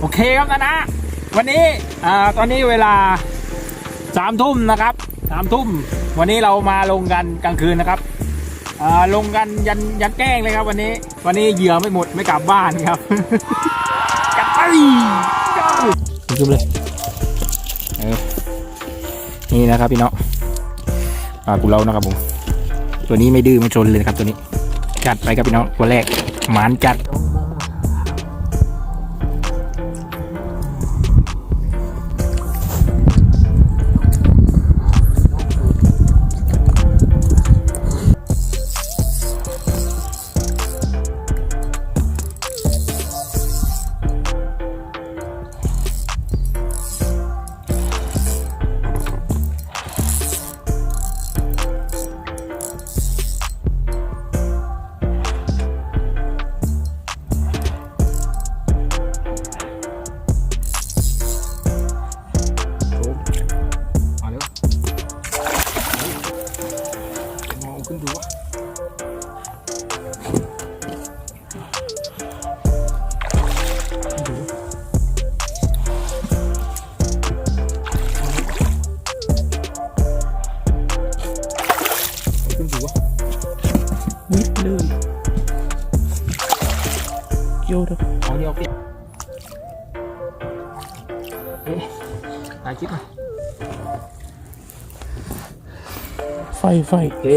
โอเคครับนะนะวันนี้อ่าตอนนี้เวลาสามทุ่มนะครับสามทุ่มวันนี้เรามาลงกันกลางคืนนะครับอ่าลงกันยันยันแกล้งเลยครับ วันนี้ วันนี้เหยื่อไม่หมดไม่กลับบ้านครับกันไปจุ่มเลยเออนี่นะครับพี่เนาะปลากุเลานะครับผมตัวนี้ไม่ดื้อไม่ชนเลยนะครับตัวนี้ จัดไปครับพี่เนาะตัวแรกหมานจัด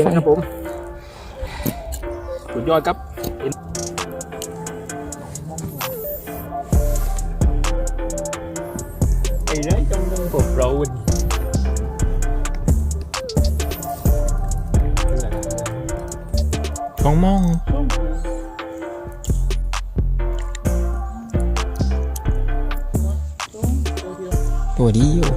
นะครับผมสุดยอดครับไอ้ đấy trong trong cuộc rồi มอ ตัวดีอยู่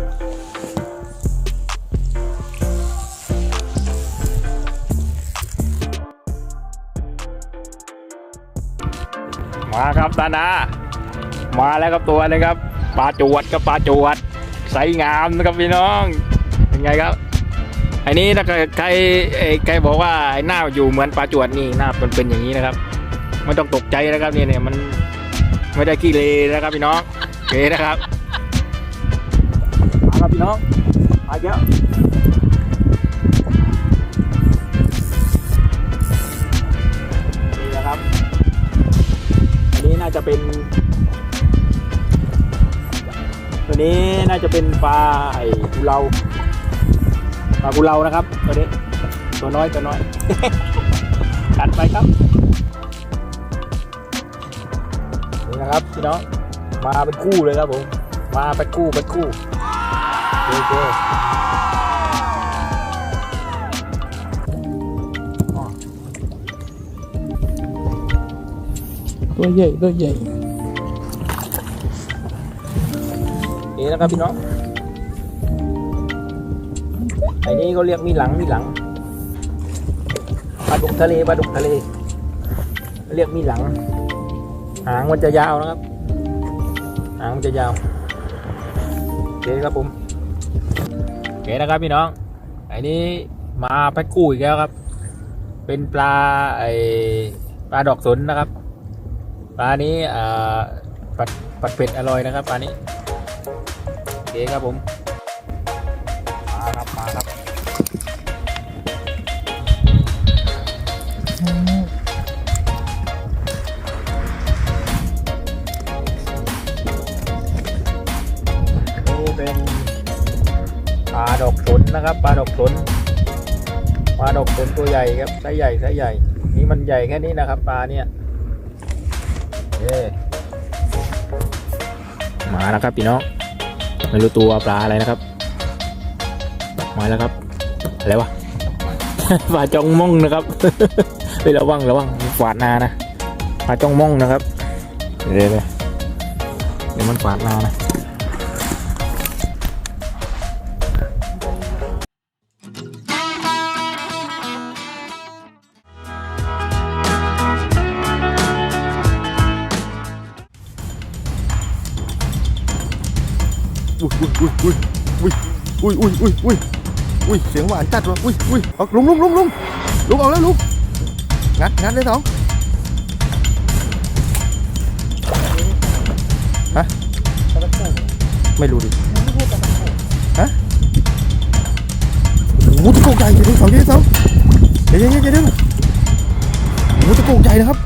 มาครับตานามาแล้วครับตัวเลยครับปลาจวดกับปลาจวดใสงามนะครับพี่น้องเป็นไงครับอันนี้ถ้าใครใครบอกว่าไอหน้าอยู่เหมือนปลาจวดนี่หน้าเป็นเป็นอย่างนี้นะครับไม่ต้องตกใจนะครับเนี่ยเนี่ยมันไม่ได้ขี้เลนะครับพี่น้องโอเคนะครับ ครับพี่น้องมาเยอะนี่นะครับ อันนี้น่าจะเป็น ตัวนี้น่าจะเป็นปลาไอ้กุเลาปลากุเลานะครับตัวนี้ตัวน้อยตัวน้อยตัดไปครับนี่นะครับพี่น้องมาเป็นคู่เลยครับผมมาเป็นคู่เป็นคู่ โอเคตัวใหญ่ตัวใหญ่นี่นะครับพี่น้องไอ้นี่เขาเรียกมีหลังมีหลังปลาดุกทะเลปลาดุกทะเล เรียกมีหลัง หางมันจะยาวนะครับ หางมันจะยาวโอเคครับผม เคนะครับพี่น้อง อันนี้มาแพ็คกู้อีกแล้วครับ เป็นปลาไอปลาดอกสนนะครับ ปลานี้อ่าปัดปัดเผ็ดอร่อยนะครับปลานี้โอเคครับผม ลาดอกสนนะครับปลาดอกสนปลาดอกสนตัวใหญ่ครับไซส์ใหญ่ไซส์ใหญ่ นี่มันใหญ่แค่นี้นะครับปลาเนี่ยเย้มาแล้วครับพี่น้องไม่รู้ตัวปลาอะไรนะครับ มาแล้วครับอะไรวะปลาจองม่องนะครับไประวังระวังฝาดนานะปลาจองม่องนะครับเดี๋ยวเดี๋ยวเดี๋ยวมันฝาดนานะ อุ้ยอุ้ยอุ้ยอุ้ยอุ้ยอุ้ยอุ้ยอุ้ยอุ้ยเสียงหวานจัดว่ะอุ้ยอุ้ยเอาลุงลุงลุงลุงลุงเอาแล้วลุงงัดงัดเลยสองฮะไม่รู้ดิฮะโอ้ตะโกกใหญ่เดี๋ยวสองเดี๋ยวสองเดี๋ยวเดี๋ยวเดี๋ยวเดี๋ยวโอ้ตะโกกใหญ่นะครับ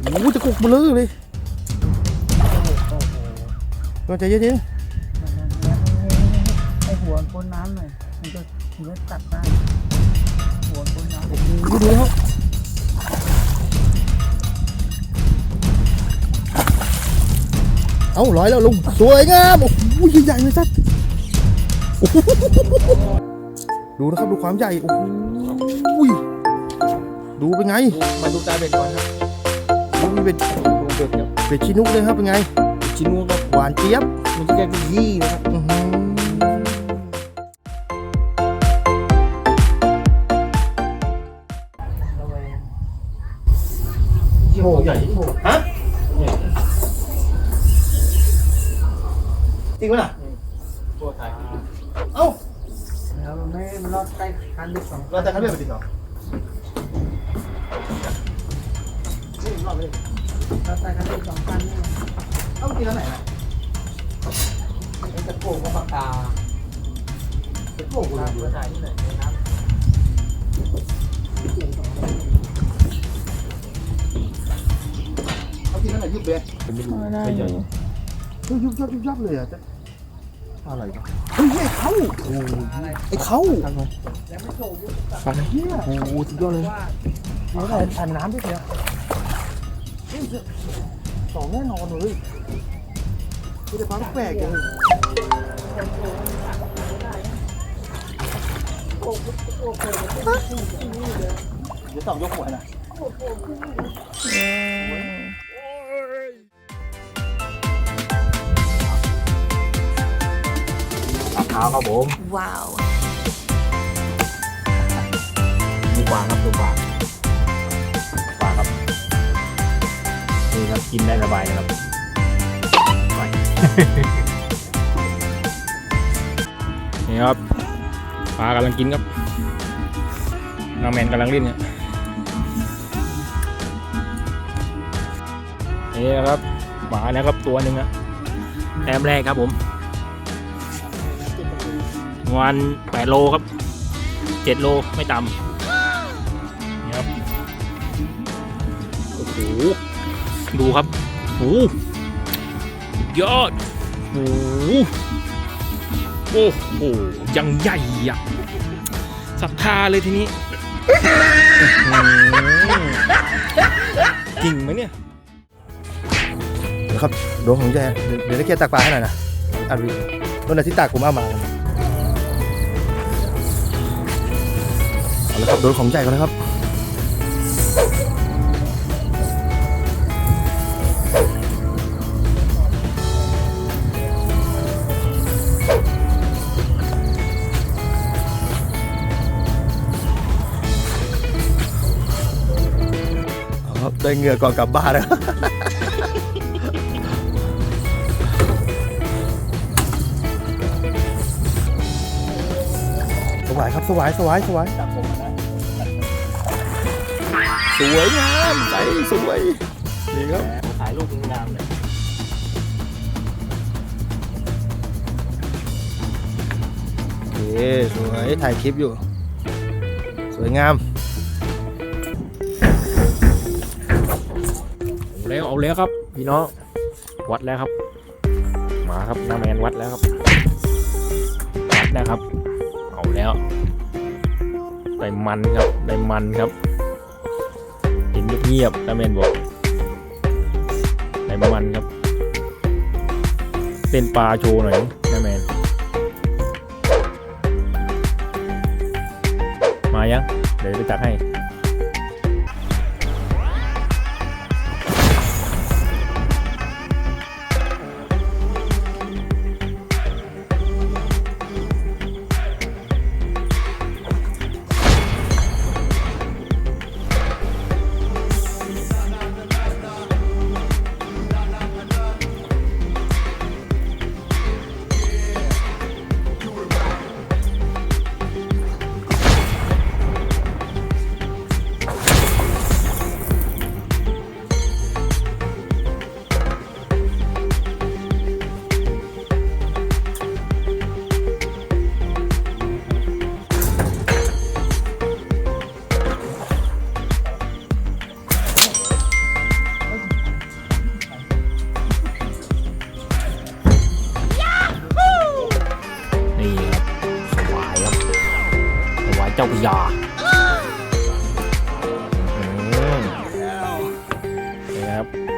โอ้ตะโกกเลอเลย ก็ใจเย็นไอหัวพ้นน้ำหน่อยมันจะถึงจะตัดได้หัวพ้นน้ำๆดูดูแล้วเอาร้อยแล้วลุงสวยงามโอ้โหใหญ่ๆเลยสัตว์โอ้โหดูนะครับดูความใหญ่โอ้โหดูเป็นไงมาดูตาเบ็ดก่อนครับดูมีเป็นดูเบ็ดครับเป็ดชินุกเลยครับเป็นไง ชิ้นนู้นครับหวานเจี๊ยบมันจะแค่ยี่นะครับอื้อหือโอ้ใหญ่ที่โหฮะจริงไหมล่ะตัวไทยเอ้าแล้วมันไม่มันรอดใต้คันลึกสองเราจะคัดเลือกไปติดเหรอรอดใต้คันลึกสองคันนี่ เอ้าจริงแล้วไหนล่ะไอ้ตะโกงกับปากกาเป็นพวกกูเลยตัวถ่ายที่ไหนในน้ำเอาจริงแล้วไหนยุบเลยไม่รู้ไม่ใหญ่ยุบยับยุบยับเลยอะจะอะไรวะเฮ้ยไอ้เขาไอ้เขาแล้วไม่โชว์ยุบฟังเฮียโอ้โหสุดยอดเลยเดี๋ยวไหนผ่านน้ำด้วยเดียว สองแน่นอนเลยไม่ได้ปลาแปลกเลยเดี๋ยวสองยกหัวนะตัดเท้าครับผม Wow. ดูกวางครับดูกวาง นี่ครับกินได้สบายเลยครับไป นี่ครับปลากำลังกินครับน้าแมนกำลังเล่นเนี่ยนี่ครับหมาเนี่ยครับตัวหนึ่งอะแต้มแรกครับผมวันแปดโลครับเจ็ดโลไม่ต่ำ ดูครับโอ้โหยอดโอ้โหโอ้โหยังใหญ่อะศรัทธาเลยทีนี้จริงไหมเนี่ยเดี๋ยวครับโดนของแจเดี๋ยวเดี๋ยวได้แค่ตักปลาให้หน่อยนะอัดวิโน่นน่ะที่ตากผมเอามาเอาละครับโดนของใหญ่ก่อนนะครับเอาครับ ได้เหงื่อก่อนกลับบ้านนะสวายครับสวายสวายสวายจับผมนะสวยงามใสสวยนี่ครับถ่ายลูกงามเลยโอเคสวยถ่ายคลิปอยู่ สวยงาม แล้วเอาแล้วครับ พี่น้องวัดแล้วครับ มาครับน้าแมนวัดแล้วครับวัดแล้วครับ เอาแล้วได้มันครับได้มันครับเห็นเงียบๆน้าแมนบอกได้มันครับเต้นปลาโชว์หน่อยน้าแมนมายังเดี๋ยวไปจัดให้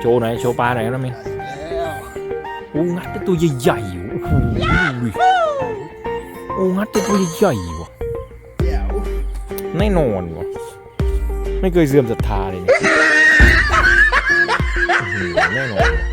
โชว์หน่อยโชว์ปลาหน่อยครับน้องมินโอ้งัดตัวใหญ่ๆโอ้โหโอ้งัดตัวใหญ่ๆว่ะแน่นอนว่ะไม่เคยเสื่อมศรัทธาเลยเนี่ยแน่นอน